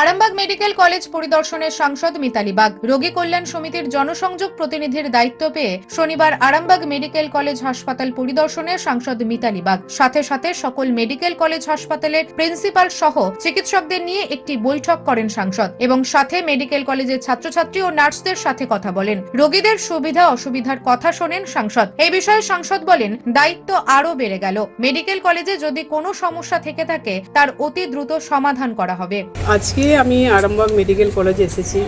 Arambagh medical college পরিদর্শনের সাংসদ Mitali bug. রোগী কল্যাণ সমিতির জনসংযোগ প্রতিনিধির দায়িত্ব পেয়ে শনিবার আরামবাগ মেডিকেল কলেজ হাসপাতাল পরিদর্শনে সাংসদ মিতালি বাগ। সাথে সাথে সকল মেডিকেল কলেজ হাসপাতালের প্রিন্সিপাল সহ চিকিৎসকদের নিয়ে একটি বৈঠক করেন সাংসদ এবং সাথে মেডিকেল কলেজের ছাত্রছাত্রী ও নার্সদের সাথে কথা বলেন। রোগীদের সুবিধা অসুবিধার কথা শোনেন সাংসদ। এই বিষয়ে সাংসদ বলেন, দায়িত্ব আরও বেড়ে গেল। মেডিকেল কলেজে যদি কোনো সমস্যা থেকে থাকে, তার অতি দ্রুত সমাধান করা হবে। আজকে আমি আরামবাগ মেডিকেল কলেজে এসেছি।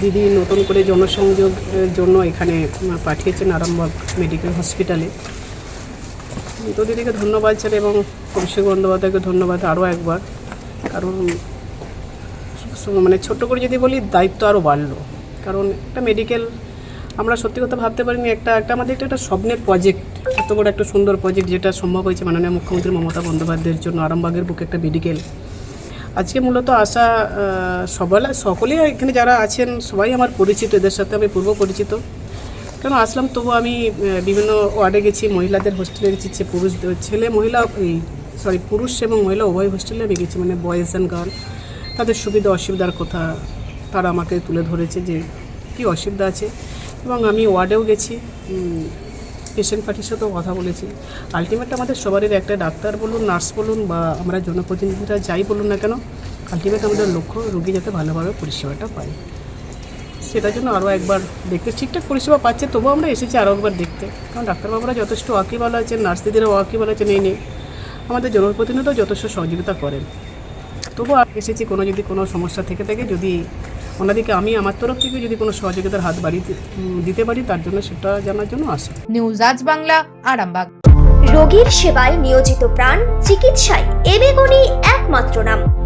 দিদি নতুন করে জনসংযোগের জন্য এখানে পাঠিয়েছেন আরামবাগ মেডিকেল হসপিটালে। তো দিদিকে ধন্যবাদ স্যার এবং অভিষেক বন্দ্যোপাধ্যায়কে ধন্যবাদ আরও একবার। কারণ মানে ছোট্ট করে যদি বলি, দায়িত্ব আরও বাড়লো। কারণ একটা মেডিকেল, আমরা সত্যি কথা ভাবতে পারিনি, একটা একটা আমাদের একটা একটা স্বপ্নের প্রজেক্ট এত বড় একটা সুন্দর প্রজেক্ট যেটা সম্ভব হয়েছে মাননীয় মুখ্যমন্ত্রী মমতা বন্দ্যোপাধ্যায়ের জন্য, আরামবাগের বুকে একটা মেডিকেল আজকে মূলত আসা সবাই সকলেই এখানে যারা আছেন, সবাই আমার পরিচিত, এদের সাথে আমি পূর্ব পরিচিত। কেন আসলাম? তবু আমি বিভিন্ন ওয়ার্ডে গেছি, মহিলাদের হোস্টেলে গেছি পুরুষ, ছেলে, মহিলা, এই সরি পুরুষ এবং মহিলা উভয় হোস্টেলে আমি গেছি মানে বয়েজ অ্যান্ড গার্ল তাদের সুবিধা, অসুবিধার কথা তারা আমাকে তুলে ধরেছে যে কী অসুবিধা আছে। এবং আমি ওয়ার্ডেও গেছি পেশেন্ট পার্টির সাথেও কথা বলেছি। আলটিমেট আমাদের সবারই একটা ডাক্তার বলুন, নার্স বলুন বা আমরা জনপ্রতিনিধিরা যাই বলুন না কেন আলটিমেট আমাদের লক্ষ্য রুগী যাতে ভালোভাবে পরিষেবাটা পায়। সেটার জন্য আরও একবার দেখতে, ঠিকঠাক পরিষেবা পাচ্ছে, তবুও আমরা এসেছি আরও একবার দেখতে। কারণ ডাক্তারবাবুরা যথেষ্ট ওয়াকিবল আছেন নার্স দিদিরা ওয়াকিবল আছেন, এই নিয়ে আমাদের জনপ্রতিনিধিও যথেষ্ট সহযোগিতা করেন। তবুও এসেছি কোনো যদি কোনো সমস্যা থেকে থাকে, যদি ওনাদেরকে আমি আমার তরফ থেকে যদি কোনো সহযোগিতার হাত বাড়িয়ে দিতে পারি তার জন্য সেটা জানার জন্য আসি। নিউজ আজ বাংলা আরামবাগ। রোগীর সেবায় নিয়োজিত প্রাণ চিকিৎসায় এবেগুনি একমাত্র নাম।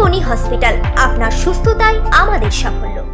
এবেগুনি হসপিটাল। আপনার সুস্থতাই আমাদের সাফল্য।